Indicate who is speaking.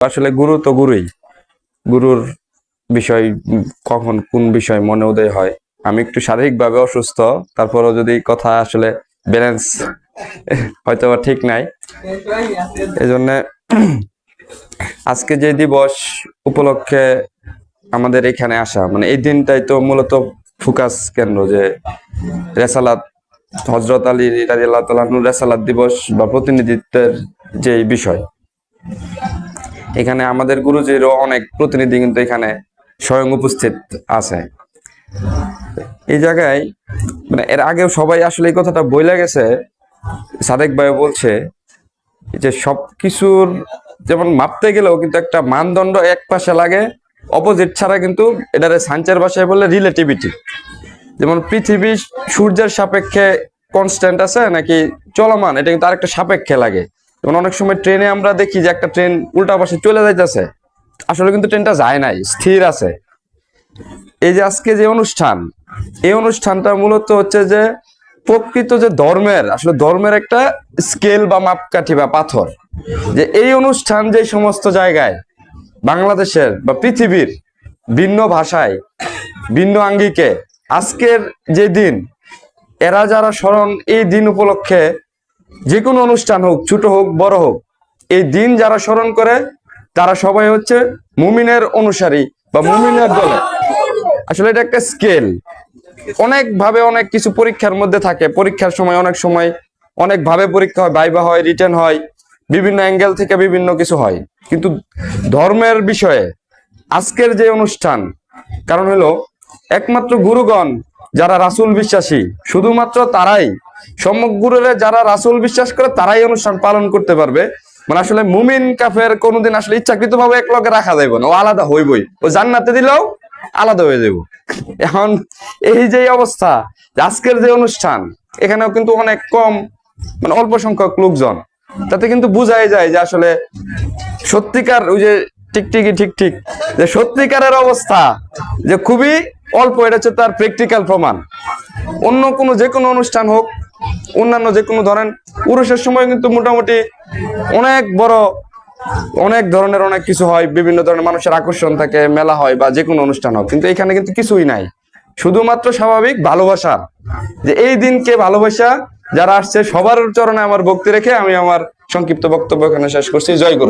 Speaker 1: আসলে গুরু তো গুরুই। গুরুর বিষয় কখন কোন বিষয় মনে উদয় হয়? আমি একটু শারীরিকভাবে অসুস্থ, তারপরও যদি কথা আসলে ব্যালেন্স হয়তো ঠিক নাই। এই জন্য আজকে যে দিবস উপলক্ষে আমাদের এখানে আসা মানে এই দিনটাই তো মূলত ফোকাস কেন্দ্র যে রেসালাত হজরত আলী রাজিয়াল্লাহ তালাহুর রেসালাত দিবস বা প্রতিনিধিত্বের যে বিষয়। এখানে আমাদের গুরুজিরও অনেক প্রতিনিধি কিন্তু এখানে স্বয়ং উপস্থিত আছে। এই জায়গায় মানে এর আগেও সবাই আসলে এই কথাটা বইলা গেছে, সাদেক ভাই বলছে যে সব কিছুর যেমন মাপতে গেলেও কিন্তু একটা মানদণ্ড এক পাশে লাগে অপোজিট ছাড়া কিন্তু এটারে সাঞ্চের ভাষায় বললে রিলেটিভিটি যেমন পৃথিবী সূর্যের সাপেক্ষে কনস্ট্যান্ট আছে নাকি চলমান, এটা কিন্তু আরেকটা সাপেক্ষে লাগে। যেমন অনেক সময় ট্রেনে আমরা দেখি যে একটা ট্রেন উল্টা পাশে চলে যাইতেছে। আসলে কিন্তু ট্রেনটা যায় নাই, স্থির আছে। এই যে আজকে যে অনুষ্ঠান, এই অনুষ্ঠানটা মূলত হচ্ছে যে প্রকৃত যে ধর্মের, আসলে ধর্মের একটা স্কেল বা মাপকাঠি বা পাথর, যে এই অনুষ্ঠান যে সমস্ত জায়গায় বাংলাদেশের বা পৃথিবীর ভিন্ন ভাষায়, ভিন্ন আঙ্গিকে আজকের যে দিন, এরা যারা স্মরণ এই দিন উপলক্ষে যে কোনো অনুষ্ঠান হোক, ছোট হোক, বড় হোক, এই দিন যারা স্মরণ করে, তারা সবাই হচ্ছে মুমিনের অনুসারী বা মুমিনের দলে। আসলে এটা একটা স্কেল। অনেক ভাবে অনেক কিছু পরীক্ষার মধ্যে থাকে। পরীক্ষার সময় অনেক সময় অনেক ভাবে পরীক্ষা হয় বাইবা হয় রিটেন হয়, বিভিন্ন অ্যাঙ্গেল থেকে বিভিন্ন কিছু হয়। কিন্তু ধর্মের বিষয়ে আজকের যে অনুষ্ঠান, কারণ হলো একমাত্র গুরুগণ যারা রাসূল বিশ্বাসী, শুধুমাত্র তারাই সমগ্রে যারা রাসূল বিশ্বাস করে, তারাই অনুষ্ঠান পালন করতে পারবে। মানে আসলে মুমিন, কাফের কোনোদিন আসলে ইচ্ছাকৃত ভাবে এক লগে রাখা যাইব না। ও আলাদা হইবই। ও জান্নাতে দিলেও আলাদা হয়ে যাব এখন এই যে অবস্থা, আজকের যে অনুষ্ঠান, এখানেও কিন্তু অনেক কম মানে অল্প সংখ্যক লোকজন। তাতে কিন্তু বোঝাই যায় যে আসলে সত্যিকার ওই যে টিকটিকি ঠিক ঠিক, যে সত্যিকারের অবস্থা যে খুবই অল্প, এটা হচ্ছে তার প্র্যাকটিক্যাল প্রমাণ। অন্য কোনো যে কোনো অনুষ্ঠান হোক, অন্যান্য যে কোনো ধরেন, পুরুষের সময় কিন্তু মোটামুটি অনেক বড়, অনেক ধরনের অনেক কিছু হয়, বিভিন্ন ধরনের মানুষের আকর্ষণ থাকে, মেলা হয় বা যে কোনো অনুষ্ঠান হোক, কিন্তু এখানে কিন্তু কিছুই নাই। শুধুমাত্র স্বাভাবিক ভালোবাসা, যে এই দিনকে ভালোবাসা, যারা আসছে, সবার চরণে আমার ভক্তি রেখে আমি আমার সংক্ষিপ্ত বক্তব্য এখানে শেষ করছি। জয় গুরু।